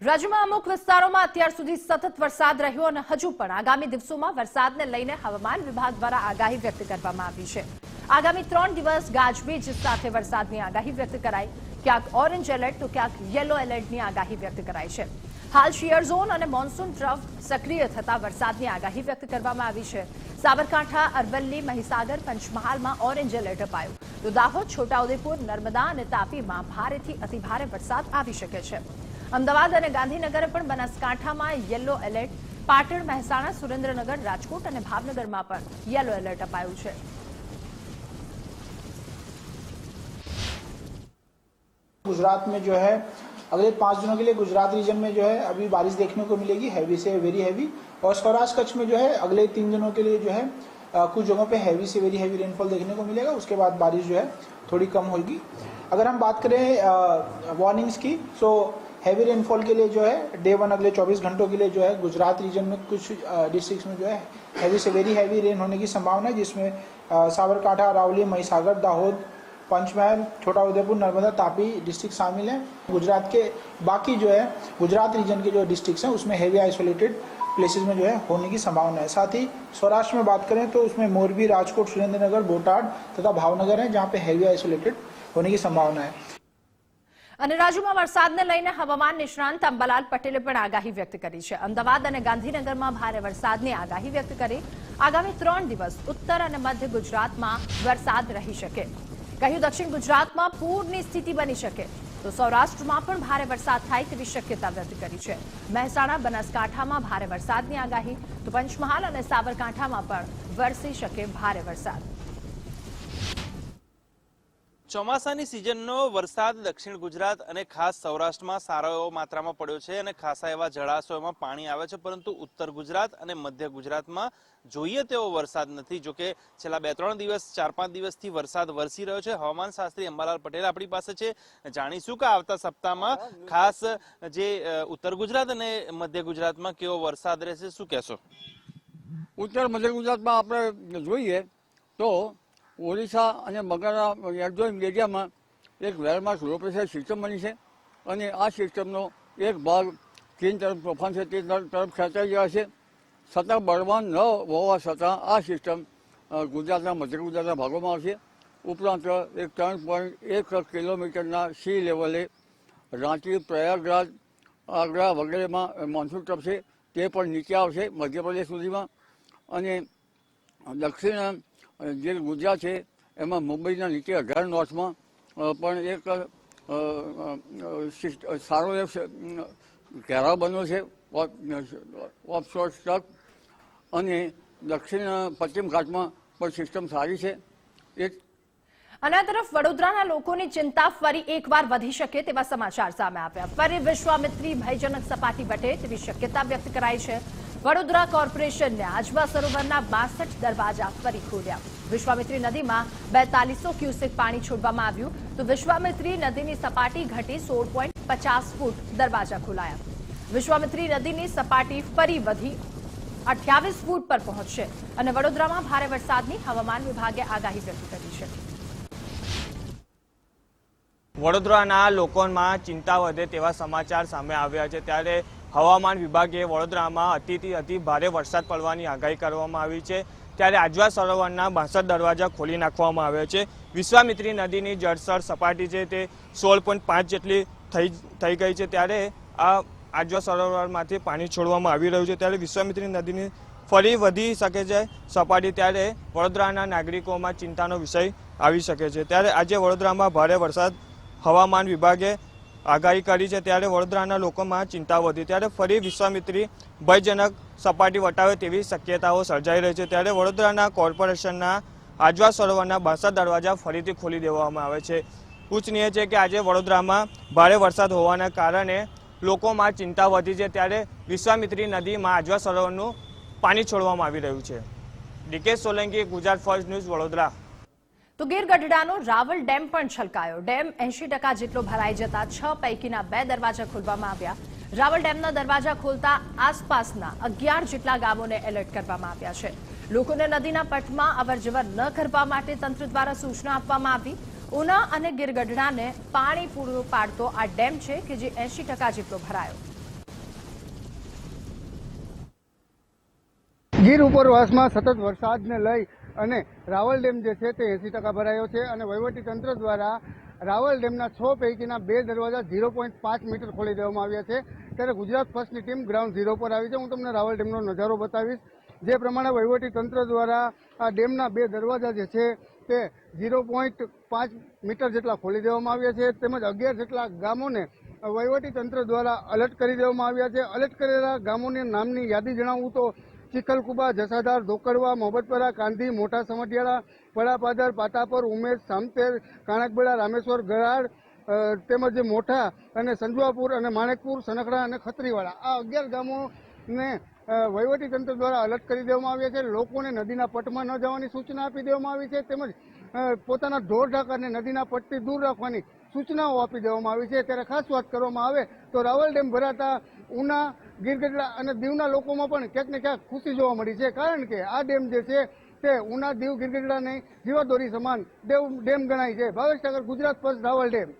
રાજ્યમાં અમુક વિસ્તારોમાં અત્યાર સુધી સતત વરસાદ રહ્યો અને હજુ પણ આગામી દિવસોમાં વરસાદને લઈને હવામાન વિભાગ દ્વારા આગાહી વ્યક્ત કરવામાં આવી છે. આગામી ત્રણ દિવસ ગાજવીજ સાથે વરસાદની આગાહી વ્યક્ત કરાઈ. ક્યાંક ઓરેન્જ એલર્ટ, તો ક્યાંક યલો એલર્ટની આગાહી વ્યક્ત કરાઈ છે. હાલ શિયર ઝોન અને મોન્સૂન ટ્રફ સક્રિય થતા વરસાદની આગાહી વ્યક્ત કરવામાં આવી છે. સાબરકાંઠા, અરવલ્લી, મહીસાગર, પંચમહાલમાં ઓરેન્જ એલર્ટ અપાયું. તો દાહોદ, છોટાઉદેપુર, નર્મદા અને તાપીમાં ભારેથી અતિભારે વરસાદ આવી શકે છે. અમદાવાદ અને ગાંધીનગર પણ બનાસકાંઠામાં યલો એલર્ટ પાટણ મહેસાણા સુરેન્દ્રનગર રાજકોટ અને ભાવનગરમાં પણ યલો એલર્ટ અપાયું છે गुजरात में जो है अगले पाँच दिनों के लिए गुजरात रीजन में जो है अभी बारिश देखने को मिलेगी हैवी से वेरी हैवी और सौराष्ट्र कच्छ में जो है अगले तीन दिनों के लिए जो है अ, कुछ जगहों पे हैवी से वेरी हैवी रेनफॉल देखने को मिलेगा, उसके बाद बारिश जो है थोड़ी कम होगी। अगर हम बात करें वार्निंग्स की सो हैवी रेनफॉल के लिए जो है डे वन अगले 24 घंटों के लिए जो है, गुजरात रीजन में कुछ डिस्ट्रिक्ट्स में जो है हैवी से वेरी हैवी रेन होने की संभावना है, जिसमें साबरकांठा अरावली महिसागर, दाहोद, पंचमहल छोटा उदयपुर नर्मदा, तापी डिस्ट्रिक्ट शामिल हैं। गुजरात के बाकी जो है, गुजरात रीजन के जो डिस्ट्रिक्ट्स हैं, उसमें हैवी आइसोलेटेड प्लेसेस में जो है होने की संभावना है साथ ही सौराष्ट्र में बात करें तो उसमें मोरबी राजकोट सुरेंद्रनगर बोटाड तथा भावनगर है जहाँ पे हेवी आइसोलेटेड होने की संभावना है અને રાજ્યમાં વરસાદને લઈને હવામાન નિષ્ણાંત અંબાલાલ પટેલે પણ આગાહી વ્યક્ત કરી છે અમદાવાદ અને ગાંધીનગરમાં ભારે વરસાદની આગાહી વ્યક્ત કરી આગામી ત્રણ દિવસ ઉત્તર અને મધ્ય ગુજરાતમાં વરસાદ રહી શકે કહ્યું દક્ષિણ ગુજરાતમાં પૂરની સ્થિતિ બની શકે તો સૌરાષ્ટ્રમાં પણ ભારે વરસાદ થાય તેવી શક્યતા વ્યક્ત કરી છે. મહેસાણા, બનાસકાંઠામાં ભારે વરસાદની આગાહી. તો પંચમહાલ અને સાબરકાંઠામાં પણ વરસી શકે ભારે વરસાદ. ચોમાસાની સિઝનનો વરસાદ દક્ષિણ ગુજરાત અને ખાસ સૌરાષ્ટ્રમાં સારો એવો માત્રામાં પડ્યો છે અને ખાસા એવા જળાશયોમાં પાણી આવે છે, પરંતુ ઉત્તર ગુજરાત અને મધ્ય ગુજરાતમાં જોઈએ તેવો વરસાદ નથી. જોકે છેલ્લા બે ત્રણ દિવસ ચાર પાંચ દિવસથી વરસાદ વરસી રહ્યો છે. હવામાન શાસ્ત્રી અંબાલાલ પટેલ આપણી પાસે છે. જાણીશું કે આવતા સપ્તાહમાં ખાસ જે ઉત્તર ગુજરાત અને મધ્ય ગુજરાતમાં કેવો વરસાદ રહેશે, શું કહેશો? ઉત્તર મધ્ય ગુજરાતમાં આપણે જોઈએ તો ઓડિશા અને બંગાળના એડજોઇન એરિયામાં એક વેરમાર્ક લો પ્રેશર સિસ્ટમ બની છે અને આ સિસ્ટમનો એક ભાગ ચીન તરફ તોફાન છે, તે તરફ ખેંચાઈ ગયા છે. છતાં બળવાન ન હોવા છતાં આ સિસ્ટમ ગુજરાતના મધ્ય ગુજરાતના ભાગોમાં આવશે. ઉપરાંત એક ત્રણ પોઈન્ટ એક કિલોમીટરના સી લેવલે રાંચી, પ્રયાગરાજ, આગ્રા વગેરેમાં મોન્સૂન છે તે પણ નીચે આવશે મધ્યપ્રદેશ સુધીમાં. અને દક્ષિણ જે ગુજરાત છે, એમાં મુંબઈના નીચે અઢાર નોર્થમાં પણ એક સારો સ- ઘેરાવ બન્યો છે ઓફશોર સ્ટક અને દક્ષિણ પશ્ચિમ ઘાટમાં પણ સિસ્ટમ સારી છે. એક અને આ તરફ વડોદરાના લોકોની ચિંતા ફરી એકવાર વધી શકે તેવા સમાચાર સામે આવ્યા. ફરી વિશ્વામિત્રી ભયજનક સપાટી વટે તેવી શક્યતા વ્યક્ત કરાઈ છે. વડોદરા કોર્પોરેશનને આજવા સરોવરના બાસઠ દરવાજા ફરી ખોલ્યા. વિશ્વામિત્રી નદીમાં બેતાલીસો ક્યુસેક પાણી છોડવામાં આવ્યું તો વિશ્વામિત્રી નદીની સપાટી ઘટી સોળ પોઈન્ટ પચાસ ફૂટ દરવાજા ખોલાયા. વિશ્વામિત્રી નદીની સપાટી ફરી વધી અઠ્યાવીસ ફૂટ પર પહોંચશે અને વડોદરામાં ભારે વરસાદની હવામાન વિભાગે આગાહી વ્યક્ત કરી છે. વડોદરાના લોકોમાં ચિંતા વધે તેવા સમાચાર સામે આવ્યા છે. ત્યારે હવામાન વિભાગે વડોદરામાં અતિથી અતિ ભારે વરસાદ પડવાની આગાહી કરવામાં આવી છે. ત્યારે આજવા સરોવરના બાસઠ દરવાજા ખોલી નાખવામાં આવ્યા છે. વિશ્વામિત્રી નદીની જળસર સપાટી છે તે સોળ પોઈન્ટ પાંચ જેટલી થઈ થઈ ગઈ છે. ત્યારે આ આજવા સરોવરમાંથી પાણી છોડવામાં આવી રહ્યું છે. ત્યારે વિશ્વામિત્રી નદીની ફરી વધી શકે છે સપાટી. ત્યારે વડોદરાના નાગરિકોમાં ચિંતાનો વિષય આવી શકે છે. ત્યારે આજે વડોદરામાં ભારે વરસાદ હવામાન વિભાગે આગાહી કરી છે ત્યારે વડોદરાના લોકોમાં ચિંતા વધી. ત્યારે ફરી વિશ્વામિત્રી ભયજનક સપાટી વટાવે તેવી શક્યતાઓ સર્જાઈ રહી છે. ત્યારે વડોદરાના કોર્પોરેશનના આજવા સરોવરના બાસઠ દરવાજા ફરીથી ખોલી દેવામાં આવે છે. ઉચ્ચનીય છે કે આજે વડોદરામાં ભારે વરસાદ હોવાના કારણે લોકોમાં ચિંતા વધી છે. ત્યારે વિશ્વામિત્રી નદીમાં આજવા સરોવરનું પાણી છોડવામાં આવી રહ્યું છે. D K Solanki, Gujarat first news, Vadodara. તો ગીર ગઢડાનો રાવલ ડેમ પણ છલકાયો. ડેમ એંશી ટકા જેટલો ભરાઈ જતા છ પૈકીના બે દરવાજા ખોલવામાં આવ્યા. રાવલ ડેમના દરવાજા ખોલતા આસપાસના અગિયાર જેટલા ગામોને એલર્ટ કરવામાં આવ્યા છે. લોકોને નદીના પટમાં અવરજવર ન કરવા માટે તંત્ર દ્વારા સૂચના આપવામાં આવી. ઉના અને ગીર ગઢડાને પાણી પૂરું પાડતો આ ડેમ છે કે જે એંશી જેટલો ભરાયો. ગીર ઉપરવાસમાં સતત વરસાદને લઈ અને રાવલ ડેમ જે છે તે એસી ટકા ભરાયો છે અને વહીવટી તંત્ર દ્વારા રાવલ ડેમના છ પૈકીના બે દરવાજા ઝીરો પોઈન્ટ પાંચ મીટર ખોલી દેવામાં આવ્યા છે. ત્યારે ગુજરાત ફર્સ્ટની ટીમ ગ્રાઉન્ડ ઝીરો પર આવી છે. હું તમને રાવલ ડેમનો નજારો બતાવીશ. જે પ્રમાણે વહીવટી તંત્ર દ્વારા આ ડેમના બે દરવાજા જે છે તે ઝીરો પોઈન્ટ પાંચ મીટર જેટલા ખોલી દેવામાં આવ્યા છે. તેમજ અગિયાર જેટલા ગામોને વહીવટી તંત્ર દ્વારા અલર્ટ કરી દેવામાં આવ્યા છે. અલર્ટ કરેલા ગામોની નામની યાદી જણાવું તો ચિખલકુબા જસાધાર ધોકડવા, મોબતપરા, કાંધી, મોટા સમઢિયાળા પડાપાદર પાતાપર, ઉમેશ, સામતેર, કાણકબેડા, રામેશ્વર, ગરાડ તેમજ મોઠા અને સંજવાપુર અને માણેકપુર, સનખડા અને ખત્રીવાળા આ અગિયાર ગામોને તંત્ર દ્વારા અલર્ટ કરી દેવામાં આવ્યા છે. લોકોને નદીના પટમાં ન જવાની સૂચના આપી દેવામાં આવી છે. તેમજ પોતાના ઢોર ઢાકરને નદીના પટથી દૂર રાખવાની સૂચનાઓ આપી દેવામાં આવી છે. ત્યારે ખાસ વાત કરવામાં આવે તો રાવલ ડેમ ભરાતા ઉના, ગીરગઢડા અને દીવના લોકોમાં પણ ક્યાંક ને ક્યાંક ખુશી જોવા મળી છે. કારણ કે આ ડેમ જે છે, તે ઉના, દીવ, ગીરગઢડાની જીવાદોરી સમાન ડેમ ગણાય છે. Bhavesh Gujarat first Raval dam.